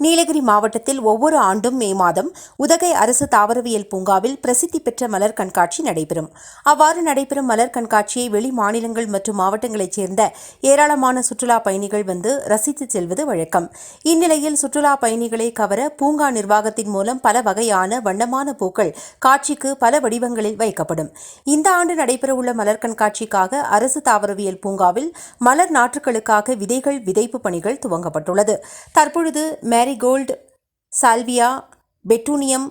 நீலகிரி மாவட்டத்தில் ஒவ்வொரு ஆண்டும் மே மாதம் உதகை அரசு தாவரவியல் பூங்காவில் பிரசித்தி பெற்ற மலர் கண்காட்சி நடைபெறும். அவ்வாறு நடைபெறும் மலர் கண்காட்சியை வெளி மாநிலங்கள் மற்றும் மாவட்டங்களைச் சேர்ந்த ஏராளமான சுற்றுலா பயணிகள் வந்து ரசித்து செல்வது வழக்கம். இந்நிலையில் சுற்றுலா பயணிகளை கவர பூங்கா நிர்வாகத்தின் மூலம் பல வகையான வண்ணமான பூக்கள் காட்சிக்கு பல வடிவங்களில் வைக்கப்படும். இந்த ஆண்டு நடைபெறவுள்ள மலர் கண்காட்சிக்காக அரசு தாவரவியல் பூங்காவில் மலர் நாற்றுகளுக்காக விதைகள் விதைப்பு பணிகள் துவங்கப்பட்டுள்ளது. தற்பொழுது மேரிகோல்டு சால்வியா பெட்டூனியம்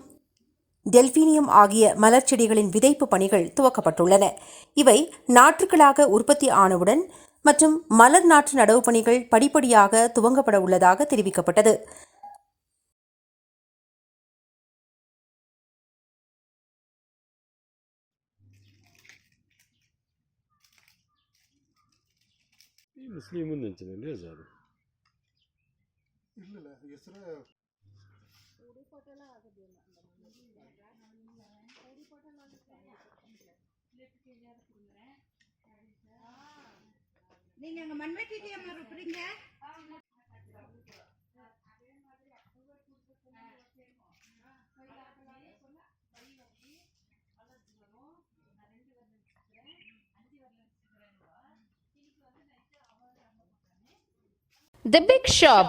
டெல்பீனியம் ஆகிய மலர் செடிகளின் விதைப்பு பணிகள் துவக்கப்பட்டுள்ளன. இவை நாற்றுகளாக உற்பத்தி ஆனவுடன் மற்றும் மலர் நாற்று நடவு பணிகள் படிப்படியாக துவங்கப்பட உள்ளதாக தெரிவிக்கப்பட்டது. Если ему не интересно, ಇಲ್ಲ ಹೆಸರು நீங்க அங்க மண்வெட்டிட்டியம்மா இருக்கிறீங்க The Big Shop,